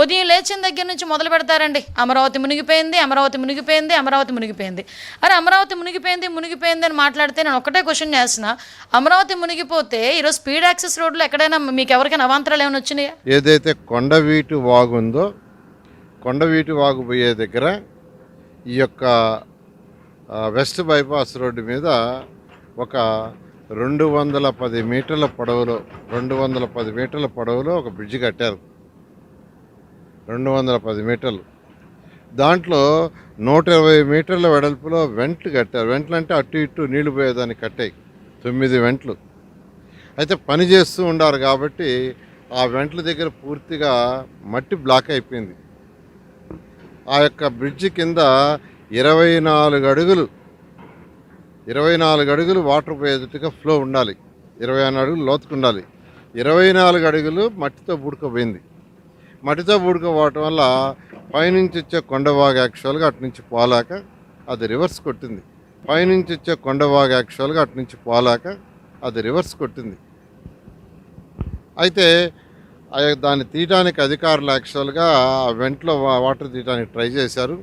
ఉదయం లేచిన దగ్గర నుంచి మొదలు పెడతారండి. అమరావతి మునిగిపోయింది అమరావతి మునిగిపోయింది అమరావతి మునిగిపోయింది. అరే అమరావతి మునిగిపోయింది మునిగిపోయింది అని మాట్లాడితే నేను ఒకటే క్వశ్చన్ చేసిన అమరావతి మునిగిపోతే ఈరోజు స్పీడ్ యాక్సెస్ రోడ్లో ఎక్కడైనా మీకు ఎవరికైనా అవాంతరాలు ఏమైనా వచ్చినాయా? ఏదైతే కొండవీటి వాగు ఉందో కొండవీటి వాగు పోయే దగ్గర ఈ యొక్క వెస్ట్ బైపాస్ రోడ్డు మీద ఒక రెండు వందల పది మీటర్ల పొడవులో రెండు వందల పది మీటర్ల పొడవులో ఒక బ్రిడ్జి కట్టారు. రెండు వందల పది మీటర్లు. దాంట్లో నూట ఇరవై మీటర్ల వెడల్పులో వెంట్లు కట్టారు. వెంట్లు అంటే అటు ఇటు నీళ్ళు పోయేదాన్ని కట్టాయి. తొమ్మిది వెంట్లు. అయితే పని చేస్తూ ఉండారు కాబట్టి ఆ వెంట్ల దగ్గర పూర్తిగా మట్టి బ్లాక్ అయిపోయింది. ఆ యొక్క బ్రిడ్జి కింద ఇరవై నాలుగు అడుగులు ఇరవై నాలుగు అడుగులు వాటర్ పోయేటట్టుగా ఫ్లో ఉండాలి. ఇరవై నాలుగు అడుగులు లోతుకు ఉండాలి. ఇరవై నాలుగు అడుగులు మట్టితో బుడకపోయింది మట్టితో బుడకపోవటం వల్ల పైనుంచి వచ్చే కొండవాగ యాక్చువల్గా అటు నుంచి పోలాక అది రివర్స్ కొట్టింది. పైనుంచి వచ్చే కొండవాగ యాక్చువల్గా అటు నుంచి పోలాక అది రివర్స్ కొట్టింది. అయితే ఆ యొక్క దాన్ని తీయటానికి అధికారులు యాక్చువల్గా ఆ వెంటలో వాటర్ తీయటానికి ట్రై చేశారు.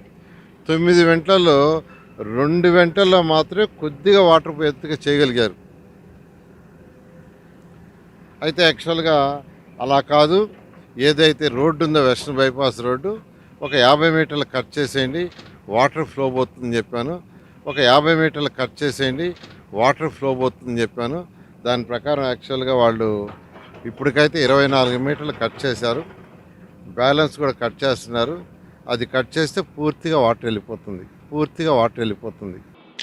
తొమ్మిది వెంటలలో రెండు వెంటల్లో మాత్రమే కొద్దిగా వాటర్ ఎత్తుగా చేయగలిగారు. అయితే యాక్చువల్గా అలా కాదు. ఏదైతే రోడ్డు ఉందో వెస్ట్రన్ బైపాస్ రోడ్డు ఒక యాభై మీటర్లు కట్ చేసేయండి వాటర్ ఫ్లో పోతుందని చెప్పాను. ఒక యాభై మీటర్లు కట్ చేసేయండి వాటర్ ఫ్లో పోతుందని చెప్పాను. దాని ప్రకారం యాక్చువల్గా వాళ్ళు ఇప్పటికైతే ఇరవై నాలుగు మీటర్లు కట్ చేశారు. బ్యాలెన్స్ కూడా కట్ చేస్తున్నారు. అది కట్ చేస్తే పూర్తిగా వాటర్ వెళ్ళిపోతుంది. పూర్తిగా వాటర్ వెళ్ళిపోతుంది.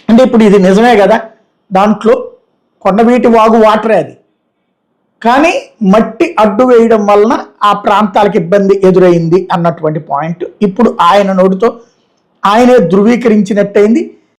అంటే ఇప్పుడు ఇది నిజమే కదా? దాంట్లో కొండవీటి వాగు వాటరే అది. కానీ మట్టి అడ్డు వేయడం వలన ఆ ప్రాంతాలకు ఇబ్బంది ఎదురైంది అన్నటువంటి పాయింట్. ఇప్పుడు ఆయన నోటితో ఆయనే ధృవీకరించినట్టయింది.